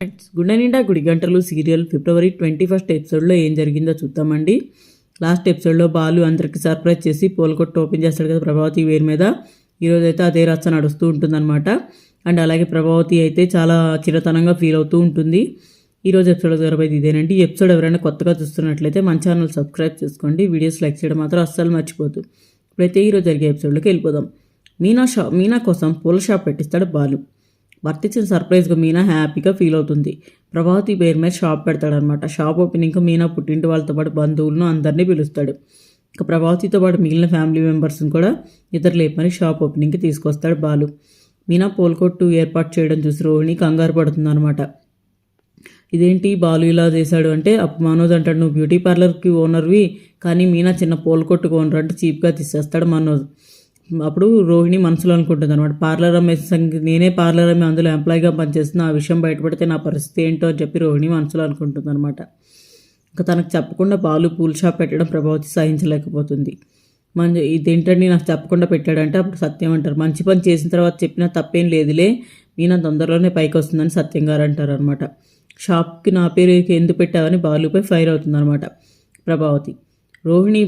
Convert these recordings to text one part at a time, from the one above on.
Friends గుండె నిండా గుడి గంటలు సీరియల్ ఫిబ్రవరి ట్వంటీ ఫస్ట్ ఎపిసోడ్లో ఏం జరిగిందో చూద్దామండి. లాస్ట్ ఎపిసోడ్లో బాలు అందరికి సర్ప్రైజ్ చేసి పోల్కొట్టు ఓపెన్ చేస్తాడు కదా ప్రభావతి వేరు మీద. ఈరోజు అయితే అదే రచ్చ నడుస్తూ ఉంటుందన్నమాట. అండ్ అలాగే ప్రభావతి అయితే చాలా చిరతనంగా ఫీల్ అవుతూ ఉంటుంది. ఈరోజు ఎపిసోడ్ జరబోయేది ఇదేనండి. ఎపిసోడ్ ఎవరైనా కొత్తగా చూస్తున్నట్లయితే మన ఛానల్ సబ్స్క్రైబ్ చేసుకోండి. వీడియోస్ లైక్ చేయడం మాత్రం అస్సలు మర్చిపోద్దు ఇప్పుడైతే ఈరోజు జరిగే ఎపిసోడ్లోకి వెళ్ళిపోదాం. మీనా షా మీనా కోసం పూల షాప్ పెట్టిస్తాడు బాలు. భర్త ఇచ్చిన సర్ప్రైజ్గా మీనా హ్యాపీగా ఫీల్ అవుతుంది. ప్రభావతి పేరు మీద షాప్ పెడతాడనమాట. షాప్ ఓపెనింగ్ మీనా పుట్టింటి వాళ్ళతో పాటు బంధువులను అందరినీ పిలుస్తాడు. ఇక ప్రభావతితో పాటు మిగిలిన ఫ్యామిలీ మెంబర్స్ని కూడా ఇద్దరు లేపని షాప్ ఓపెనింగ్కి తీసుకొస్తాడు బాలు. మీనా పోల్కొట్టు ఏర్పాటు చేయడం చూసి రోహిణి కంగారు పడుతుంది అనమాట ఇదేంటి బాలు ఇలా చేశాడు అంటే అప్పు మనోజ్ అంటాడు నువ్వు బ్యూటీ పార్లర్కి ఓనర్వి కానీ మీనా చిన్న పోల్కొట్టుకు ఓనర్ అంటే చీప్గా తీసేస్తాడు మనోజ్. అప్పుడు రోహిణి మనసులో అనుకుంటుంది అనమాట పార్లర్ అమ్మే సంగ- నేనే పార్లర్ అమ్మే అందులో ఎంప్లాయీగా పనిచేస్తున్న ఆ విషయం బయటపడితే నా పరిస్థితి ఏంటో అని చెప్పి రోహిణి మనసులో అనుకుంటుంది అనమాట. ఇంకా తనకు చెప్పకుండా పాలు పూల్ షాప్ పెట్టడం ప్రభావతి సహించలేకపోతుంది. మన ఇదేంటండి నాకు చెప్పకుండా పెట్టాడంటే అప్పుడు సత్యం అంటారు మంచి పని చేసిన తర్వాత చెప్పినా తప్పేం లేదులే మీనా తొందరలోనే పైకి వస్తుందని సత్యం గారు అంటారు అనమాట. షాప్కి నా పేరు ఎందుకు పెట్టావని బాలుపై ఫైర్ అవుతుందన్నమాట ప్రభావతి. రోహిణి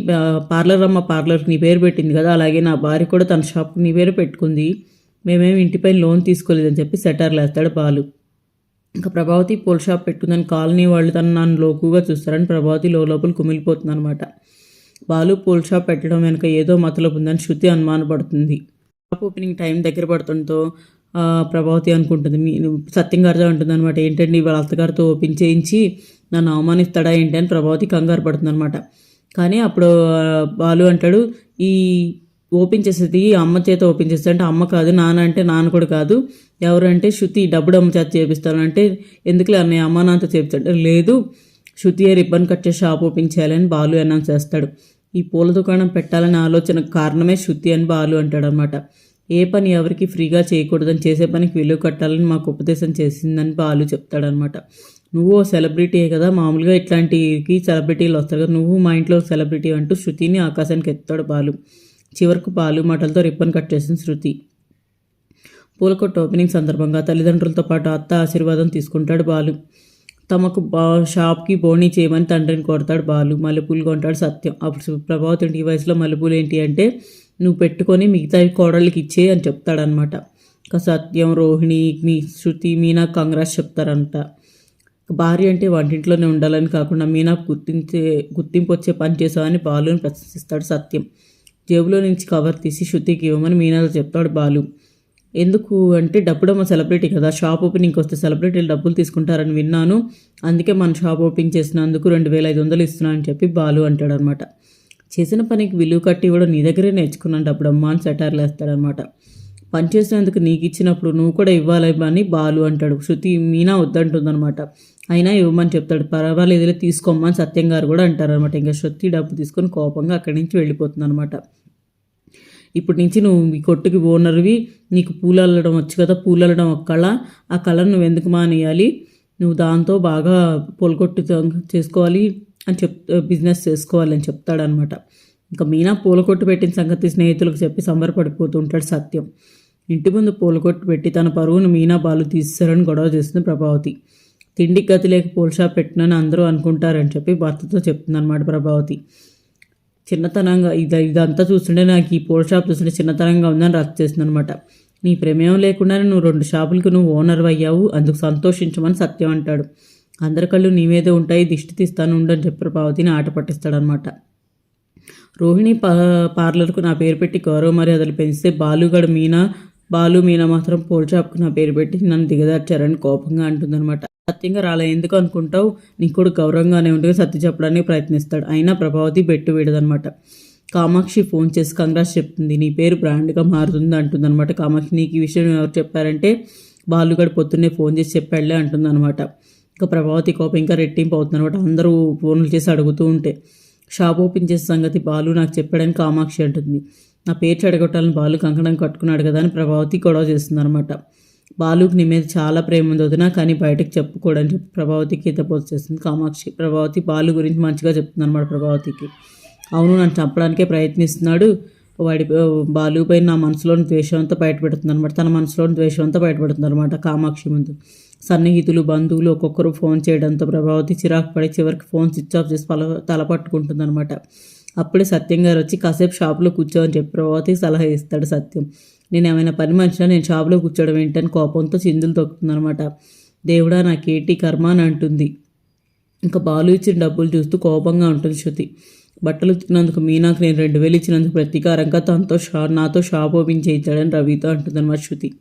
పార్లర్ అమ్మ పార్లర్కి నీ పేరు పెట్టింది కదా అలాగే నా భార్య కూడా తన షాప్కి నీ పేరు పెట్టుకుంది. మేమేమి ఇంటిపై లోన్ తీసుకోలేదని చెప్పి సెటర్లు వేస్తాడు బాలు. ఇంకా ప్రభావతి పూల షాప్ పెట్టుకుందని కాలనీ వాళ్ళు తను నన్ను లోకుగా చూస్తారని ప్రభావతి లోపల కుమిలిపోతుంది అనమాట బాలు పూల షాప్ పెట్టడం వెనుక ఏదో మతలబు ఉందని శృతి అనుమానపడుతుంది. షాప్ ఓపెనింగ్ టైం దగ్గర పడుతుండతో ప్రభావతి అనుకుంటుంది మీ సత్యం గారితో ఉంటుంది అనమాట ఏంటండి వాళ్ళ అత్తగారితో ఓపెన్ చేయించి నన్ను అవమానిస్తాడా ఏంటి? అని ప్రభావతి కంగారు పడుతుంది అనమాట కానీ అప్పుడు బాలు అంటాడు ఈ ఓపెన్ చేసేది అమ్మ చేత ఓపెన్ చేస్తా అంటే అమ్మ కాదు నాన్న అంటే నాన్న కూడా కాదు. ఎవరంటే శృతి డబ్బుడు అమ్మ చేత చేపిస్తాను అంటే ఎందుకులే అన్నయ్య అమ్మ నాన్నతో చేపిస్తాడు. లేదు శృతి రిబ్బన్ కట్ చేసి షాప్ ఓపెన్ చేయాలని బాలు అనౌన్స్ చేస్తాడు. ఈ పూల దుకాణం పెట్టాలనే ఆలోచన కారణమే శృతి అని బాలు అంటాడు అనమాట ఏ పని ఎవరికి ఫ్రీగా చేయకూడదని చేసే పనికి విలువ కట్టాలని మాకు ఉపదేశం చేసిందని బాలు చెప్తాడనమాట. నువ్వు సెలబ్రిటీయే కదా మామూలుగా ఇట్లాంటికి సెలబ్రిటీలు వస్తారు కదా నువ్వు మా ఇంట్లో సెలబ్రిటీ అంటూ శృతిని ఆకాశానికి ఎత్తాడు బాలు. చివరకు బాలు మాటలతో రిబ్బన్ కట్ చేసింది శృతి. పూలకొట్ట ఓపెనింగ్ సందర్భంగా తల్లిదండ్రులతో పాటు అత్త ఆశీర్వాదం తీసుకుంటాడు బాలు. తమకు బా షాప్కి బోణీ చేయమని తండ్రిని కొడతాడు బాలు. మల్లెపూలు కొంటాడు సత్యం. అప్పుడు ప్రభావతి ఈ వయసులో మల్లెపూలు ఏంటి అంటే నువ్వు పెట్టుకొని మిగతా కోడళ్ళకి ఇచ్చే అని చెప్తాడనమాట ఇంకా సత్యం రోహిణి మీ శృతి మీనా కాంగ్రెస్ చెప్తారంట. భార్య అంటే వంటింట్లోనే ఉండాలని కాకుండా మీనా గుర్తించే గుర్తింపు వచ్చే పని చేసావని బాలుని ప్రశంసిస్తాడు సత్యం. జేబులో నుంచి కవర్ తీసి శృతికి ఇవ్వమని మీనాతో చెప్తాడు బాలు. ఎందుకు అంటే డబ్బుడమ్మ సెలబ్రిటీ కదా. షాప్ ఓపెనింగ్కి వస్తే సెలబ్రిటీలు డబ్బులు తీసుకుంటారని విన్నాను. అందుకే మన షాప్ ఓపెన్ చేసినందుకు రెండు వేల ఐదు వందలు ఇస్తున్నా అని చెప్పి బాలు అంటాడు అనమాట చేసిన పనికి విలువ కట్టి కూడా నీ దగ్గరే నేర్చుకున్నాను డబ్బుడమ్మ అని సెటార్లు వేస్తాడనమాట. పనిచేసినందుకు నీకు ఇచ్చినప్పుడు నువ్వు కూడా ఇవ్వాలని అని బాలు అంటాడు. శృతి మీనా వద్దంటుందనమాట అయినా ఇవ్వమని చెప్తాడు. పర్వాలేదులే తీసుకోమని సత్యం గారు కూడా అంటారనమాట ఇంకా శృతి డబ్బు తీసుకొని కోపంగా అక్కడి నుంచి వెళ్ళిపోతుంది అనమాట ఇప్పటి నుంచి నువ్వు ఈ కొట్టుకి ఓనర్వి. నీకు పూలు అల్లడం వచ్చు కదా పూలు అల్లడం ఒక కళ ఆ కళను నువ్వు ఎందుకు మానేయాలి? నువ్వు దాంతో బాగా పూలకొట్టు చేసుకోవాలి అని చెప్ బిజినెస్ చేసుకోవాలి అని చెప్తాడనమాట ఇంకా మీనా పూలకొట్టు పెట్టిన సంగతి స్నేహితులకు చెప్పి సంబరపడిపోతూ ఉంటాడు సత్యం. ఇంటి ముందు పూలకొట్టు పెట్టి తన పరువును మీనా బాలు తీస్తారని గొడవ చేస్తుంది ప్రభావతి. తిండి గతి లేక పూల షాప్ పెట్టినని అందరూ అనుకుంటారని చెప్పి భర్తతో చెప్తుందన్నమాట ప్రభావతి. చిన్నతనంగా ఇది ఇదంతా చూస్తుంటే నాకు ఈ పూల షాప్ చూస్తుంటే చిన్నతనంగా ఉందని రద్దు చేస్తుంది అనమాట నీ ప్రమేయం లేకుండానే నువ్వు రెండు షాపులకు నువ్వు ఓనర్ అయ్యావు అందుకు సంతోషించమని సత్యం అంటాడు. అందరి కళ్ళు నీవేదో ఉంటాయి దిష్టి తీస్తాను ఉండని చెప్పి ప్రభావతిని ఆట పట్టిస్తాడనమాట రోహిణి పా పార్లర్కు నా పేరు పెట్టి గౌరవ మర్యాదలు పెంచితే బాలుగడు మీనా బాలు మీనా మాత్రం పోల్ షాప్కి నా పేరు పెట్టి నన్ను దిగదార్చారని కోపంగా అంటుందన్నమాట. సత్యంగా రాలే ఎందుకు అనుకుంటావు? నీకు కూడా గౌరవంగానే ఉంటుంది సత్య చెప్పడానికి ప్రయత్నిస్తాడు. అయినా ప్రభావతి బెట్టు వీడదనమాట కామాక్షి ఫోన్ చేసి కంగ్రాస్ చెప్తుంది నీ పేరు బ్రాండ్గా మారుతుంది అంటుందన్నమాట. కామాక్షి నీకు ఈ విషయం ఎవరు చెప్పారంటే బాలుగడు పొద్దున్నే ఫోన్ చేసి చెప్పాడులే అంటుందన్నమాట. ఇంకా ప్రభావతి కోపం ఇంకా రెట్టింపు అవుతుందన్నమాట. అందరూ ఫోన్లు చేసి అడుగుతూ ఉంటే షాప్ ఓపెన్ చేసే సంగతి బాలు నాకు చెప్పాడని కామాక్షి అంటుంది. నా పేరు చెడగొట్టాలని బాలు కంకణం కట్టుకున్నాడు కదా అని ప్రభావతి గొడవ చేస్తుంది అనమాట బాలుకి నీ మీద చాలా ప్రేమ ఉంది వదినా కానీ బయటకు చెప్పుకోడని చెప్పి ప్రభావతికి హితపోతు చేస్తుంది. కామాక్షి ప్రభావతి బాలు గురించి మంచిగా చెప్తుంది అనమాట ప్రభావతికి. అవును నన్ను చంపడానికే ప్రయత్నిస్తున్నాడు. వాడి బాలుపై నా మనసులోని ద్వేషం అంతా బయటపెడుతుంది అనమాట తన మనసులోని ద్వేషం అంతా బయటపెడుతుంది అనమాట కామాక్షి ముందు. సన్నిహితులు బంధువులు ఒక్కొక్కరు ఫోన్ చేయడంతో ప్రభావతి చిరాకు పడి చివరికి ఫోన్ స్విచ్ ఆఫ్ చేసి తల తల పట్టుకుంటుందన్నమాట. అప్పుడే సత్యం గారు వచ్చి కాసేపు షాప్లో కూర్చోమని చెప్పి ప్రభావతి సలహా ఇస్తాడు సత్యం. నేను ఏమైనా పని మనిషినా నేను షాప్లో కూర్చోవడం ఏంటని కోపంతో చిందులు తొక్కుతుందనమాట దేవుడా నాకేటి కర్మ అని అంటుంది. ఇంకా బాలు ఇచ్చిన డబ్బులు చూస్తూ కోపంగా ఉంటుంది శృతి. బట్టలు ఇచ్చినందుకు మీనాకు నేను రెండు వేలు ఇచ్చినందుకు ప్రతీకారంగా తనతో షా నాతో షాప్ ఓపెన్ చేయించాడని రవితో అంటుందన్నమాట శృతి.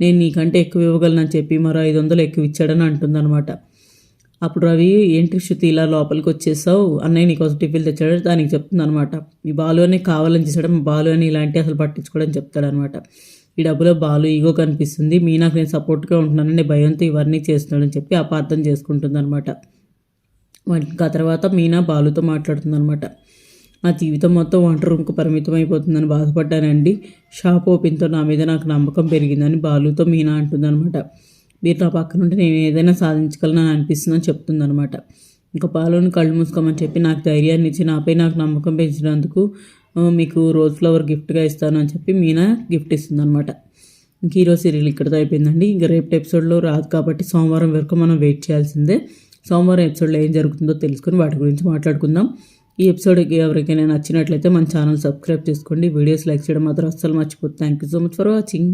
నేను నీకంటే ఎక్కువ ఇవ్వగలనని చెప్పి మరో ఐదు వందలు ఎక్కువ ఇచ్చాడని అంటుందన్నమాట. అప్పుడు రవి ఏంటి శృతి ఇలా లోపలికి వచ్చేసావు? అన్నయ్య నీకోసం టిఫిన్ తెచ్చాడు దానికి చెప్తుంది అనమాట మీ బాలు అని కావాలని చేసాడు మా బాలు అని ఇలాంటి అసలు పట్టించుకోవడం చెప్తాడనమాట ఈ డబ్బులో బాలు ఈగో కనిపిస్తుంది. మీనాకు నేను సపోర్ట్గా ఉంటున్నానని భయంతో ఇవన్నీ చేస్తున్నాడని చెప్పి అపార్థం చేసుకుంటుంది అనమాట ఇంకా తర్వాత మీనా బాలుతో మాట్లాడుతుందనమాట నా జీవితం మొత్తం వంట రూమ్కు పరిమితం అయిపోతుందని బాధపడ్డానండి. షాప్ ఓపెన్తో నా మీద నాకు నమ్మకం పెరిగిందని బాలుతో మీనా అంటుందన్నమాట. మీరు నా పక్కన ఉంటే నేను ఏదైనా సాధించగలనని అనిపిస్తుందని చెప్తుందనమాట ఇంకా పాలోని కళ్ళు మూసుకోమని చెప్పి నాకు ధైర్యాన్ని ఇచ్చి నాపై నాకు నమ్మకం పెంచినందుకు మీకు రోజ్ ఫ్లవర్ గిఫ్ట్గా ఇస్తాను అని చెప్పి మీనా గిఫ్ట్ ఇస్తుందన్నమాట. ఇంక ఈరోజు సీరియల్ ఇక్కడితో అయిపోయిందండి. ఇంకా రేపు ఎపిసోడ్లో రాదు కాబట్టి సోమవారం వరకు మనం వెయిట్ చేయాల్సిందే. సోమవారం ఎపిసోడ్లో ఏం జరుగుతుందో తెలుసుకొని వాటి గురించి మాట్లాడుకుందాం. ఈ ఎపిసోడ్కి ఎవరికైనా నచ్చినట్లయితే మన ఛానల్ సబ్స్క్రైబ్ చేసుకోండి. వీడియోస్ లైక్ చేయడం మాత్రం అస్సలు మర్చిపోతుంది thank you so much for watching